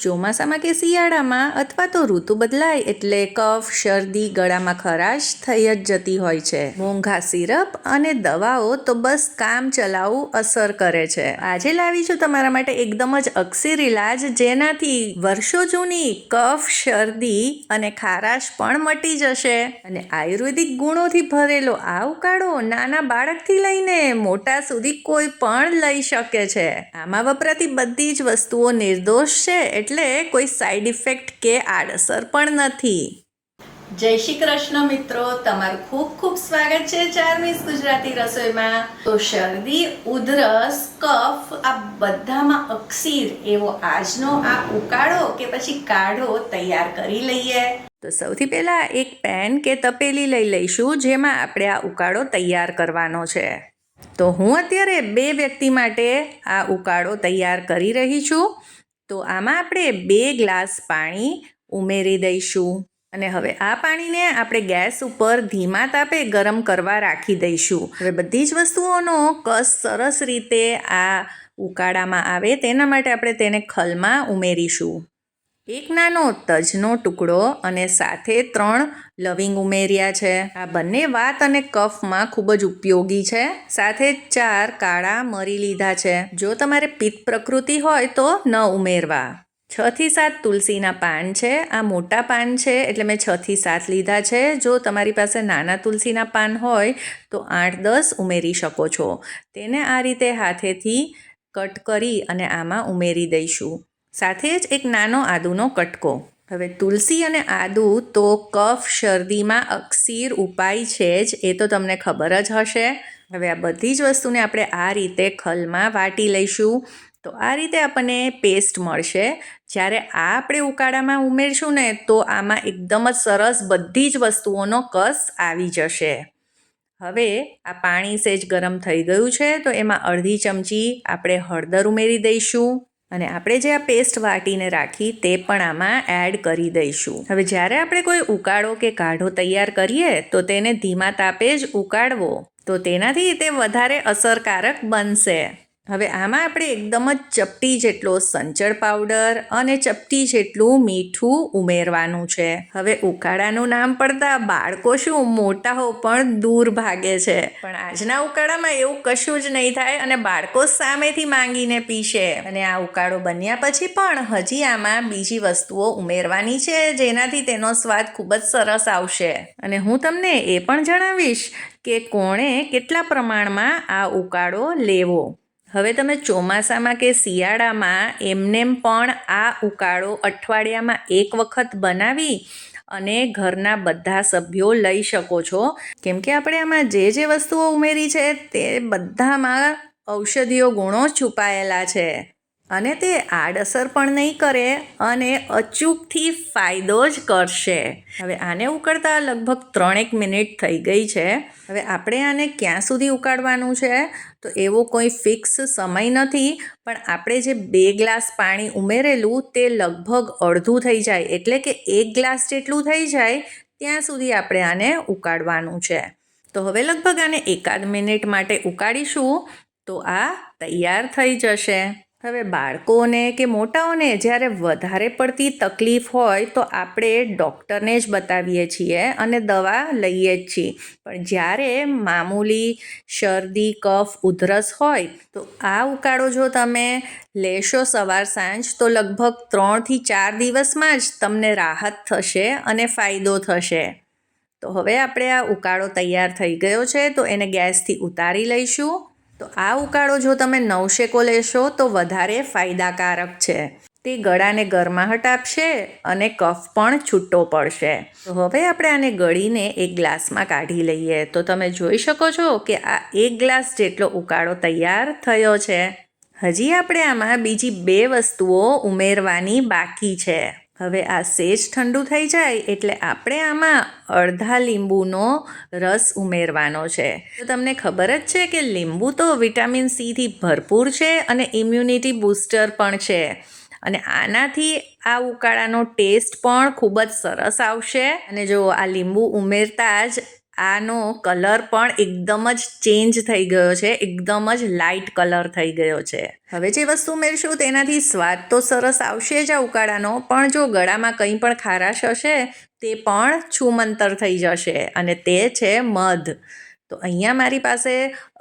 ચોમાસામાં કે શિયાળામાં અથવા તો ઋતુ બદલાય એટલે કફ, શરદી, ગળામાં ખરાશ થઈ જ જતી હોય છે. મોંઘા સિરપ અને દવાઓ તો બસ કામ ચલાવું અસર કરે છે. આજે લાવી છું તમારા માટે એકદમ જ અક્ષીર ઇલાજ જેનાથી વર્ષો જૂની કફ, શરદી અને ખારાશ પણ મટી જશે. અને આયુર્વેદિક ગુણોથી ભરેલો આ ઉકાળો નાના બાળકથી લઈને મોટા સુધી કોઈ પણ લઈ શકે છે. આમાં વપરાતી બધી જ વસ્તુઓ નિર્દોષ છે એટલે કોઈ સાઈડ ઇફેક્ટ કે આડઅસર પણ નથી. જય શ્રી કૃષ્ણ મિત્રો તમારું ખૂબ ખૂબ સ્વાગત છે ચારમીસ ગુજરાતી રસોઈમાં. તો શરદી ઉધરસ કફ આ બધામાં અક્ષીર એવો આજનો આ ઉકાળો કે પછી કાઢો તૈયાર કરી લઈએ. તો સૌથી પહેલા એક પેન કે તપેલી લઈ લઈશું જેમાં આપણે આ ઉકાળો તૈયાર કરવાનો છે. તો હું અત્યારે બે વ્યક્તિ માટે આ ઉકાળો તૈયાર કરી રહી છું. તો આમાં આપણે બે ગ્લાસ પાણી ઉમેરી દઈશું અને હવે આ પાણીને આપણે ગેસ ઉપર ધીમા તાપે ગરમ કરવા રાખી દઈશું. હવે બધી જ વસ્તુઓનો કસ સરસ રીતે આ ઉકાળામાં આવે તેના માટે આપણે તેને ખલમાં ઉમેરીશું. એક નાનો તજનો ટુકડો અને સાથે ત્રણ લવિંગ ઉમેર્યા છે. આ બંને વાત અને કફમાં ખૂબ જ ઉપયોગી છે. સાથે ચાર કાળા મરી લીધા છે. જો તમારે પિત્ત પ્રકૃતિ હોય તો ન ઉમેરવા. છ થી સાત તુલસીના પાન છે. આ મોટા પાન છે એટલે મેં છ થી સાત લીધા છે. જો તમારી પાસે નાના તુલસીના પાન હોય તો આઠ દસ ઉમેરી શકો છો. તેને આ રીતે હાથેથી કટ કરી અને આમાં ઉમેરી દઈશું. સાથે જ એક નાનો આદુનો કટકો. હવે તુલસી અને આદુ તો કફ, શરદીમાં અક્ષીર ઉપાય છે જ, એ તો તમને ખબર જ હશે. હવે આ બધી જ વસ્તુને આપણે આ રીતે ખલમાં વાટી લઈશું. તો આ રીતે આપણને પેસ્ટ મળશે. જ્યારે આ આપણે ઉકાળામાં ઉમેરશું ને, તો આમાં એકદમ જ સરસ બધી જ વસ્તુઓનો કસ આવી જશે. હવે આ પાણી સેજ ગરમ થઈ ગયું છે, તો એમાં અડધી ચમચી આપણે હળદર ઉમેરી દઈશું. અને આપણે જે આ પેસ્ટ વાટીને રાખી તે પણ આમાં એડ કરી દઈશું. હવે જ્યારે આપણે કોઈ ઉકાળો કે કાઢો તૈયાર કરીએ, તો તેને ધીમા તાપે જ ઉકાળવો. તો તેનાથી તે વધારે અસરકારક બનશે. હવે આમાં આપણે એકદમ જ ચપટી જેટલો સંચળ પાવડર અને ચપટી જેટલું મીઠું ઉમેરવાનું છે. હવે ઉકાળાનું નામ પડતા બાળકો શું મોટાઓ પણ દૂર ભાગે છે. પણ આજના ઉકાળામાં એવું કશું જ નહીં થાય અને બાળકો સામેથી માંગીને પીશે. અને આ ઉકાળો બન્યા પછી પણ હજી આમાં બીજી વસ્તુઓ ઉમેરવાની છે જેનાથી તેનો સ્વાદ ખૂબ જ સરસ આવશે. અને હું તમને એ પણ જણાવીશ કે કોણે કેટલા પ્રમાણમાં આ ઉકાળો લેવો. હવે તમે ચોમાસામાં કે શિયાળામાં એમનેમ પણ આ ઉકાળો અઠવાડિયામાં એક વખત બનાવી અને ઘરના બધા સભ્યો લઈ શકો છો. કેમ કે આપણે આમાં જે જે વસ્તુઓ ઉમેરી છે તે બધામાં ઔષધીય ગુણો છુપાયેલા છે. અને તે આડઅસર પણ નહીં કરે અને અચૂકથી ફાયદો જ કરશે. હવે આને ઉકળતા લગભગ ત્રણેક મિનિટ થઈ ગઈ છે. હવે આપણે આને ક્યાં સુધી ઉકાળવાનું છે? તો એવો કોઈ ફિક્સ સમય નથી, પણ આપણે જે બે ગ્લાસ પાણી ઉમેરેલું તે લગભગ અડધું થઈ જાય. એટલે કે એક ગ્લાસ જેટલું થઈ જાય, ત્યાં સુધી આપણે આને ઉકાળવાનું છે. તો હવે લગભગ આને એકાદ મિનિટ માટે ઉકાળીશું. તો આ તૈયાર થઈ જશે. હવે બાળકોને કે મોટાઓને જ્યારે વધારે પડતી તકલીફ હોય તો આપણે ડૉક્ટરને જ બતાવીએ છીએ અને દવા લઈએ જ છીએ. પણ જ્યારે મામૂલી શરદી, કફ, ઉધરસ હોય તો આ ઉકાળો જો તમે લેશો સવાર સાંજ તો લગભગ ત્રણથી ચાર દિવસમાં જ તમને રાહત થશે અને ફાયદો થશે. તો હવે આપણે આ ઉકાળો તૈયાર થઈ ગયો છે તો એને ગેસથી ઉતારી લઈશું. તો આ ઉકાળો જો તમે નવશેકો લેશો તો વધારે ફાયદાકારક છે. તે ગળાને ગરમાહટ આપશે અને કફ પણ છૂટો પડશે. તો હવે આપણે આને ગળીને એક ગ્લાસમાં કાઢી લઈએ. તો તમે જોઈ શકો છો કે આ એક ગ્લાસ જેટલો ઉકાળો તૈયાર થયો છે. હજી આપણે આમાં બીજી બે વસ્તુઓ ઉમેરવાની બાકી છે. હવે આ સેજ ઠંડુ થઈ જાય એટલે આપણે આમાં અડધા લીંબુનો રસ ઉમેરવાનો છે. તો તમને ખબર જ છે કે લીંબુ તો વિટામિન સીથી ભરપૂર છે અને ઇમ્યુનિટી બૂસ્ટર પણ છે. અને આનાથી આ ઉકાળાનો ટેસ્ટ પણ ખૂબ જ સરસ આવશે. અને જો આ લીંબુ ઉમેરતા જ આનો કલર પણ એકદમ જ ચેન્જ થઈ ગયો છે, એકદમ જ લાઇટ કલર થઈ ગયો છે. હવે જે વસ્તુ મેળશું તેનાથી સ્વાદ તો સરસ આવશે જ આ ઉકાળાનો, પણ જો ગળામાં કંઈ પણ ખારાશ હશે, તે પણ છુમંતર થઈ જશે અને તે છે મધ. તો અહીંયા મારી પાસે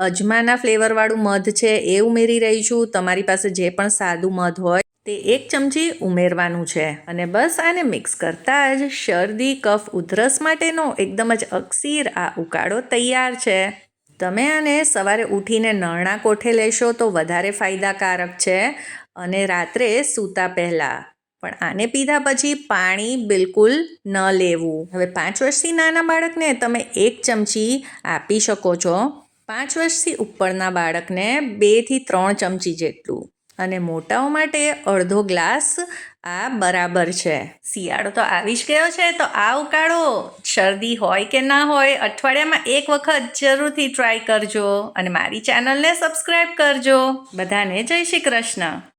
અજમાના ફ્લેવરવાળું મધ છે, એ ઉમેરી રહી છું. તમારી પાસે જે પણ સાદું મધ હોય તે એક ચમચી ઉમેરવાનું છે. અને બસ આને મિક્સ કરતાં જ શરદી, કફ, ઉધરસ માટેનો એકદમ જ અક્ષીર આ ઉકાળો તૈયાર છે. તમે આને સવારે ઉઠીને નરણા કોઠે લેશો તો વધારે ફાયદાકારક છે અને રાત્રે સૂતા પહેલાં. પણ આને પીધા પછી પાણી બિલકુલ ન લેવું. હવે પાંચ વર્ષથી નાના બાળકને તમે એક ચમચી આપી શકો છો. પાંચ વર્ષથી ઉપરના બાળકને બેથી ત્રણ ચમચી જેટલું. અને મોટાઓ માટે અડધો ગ્લાસ આ બરાબર છે. શિયાળો તો આવી જ ગયો છે, તો આ ઉકાળો શરદી હોય કે ના હોય, અઠવાડિયામાં એક વખત જરૂરથી ટ્રાય કરજો અને મારી ચેનલને સબસ્ક્રાઈબ કરજો. બધાને જય શ્રી કૃષ્ણ.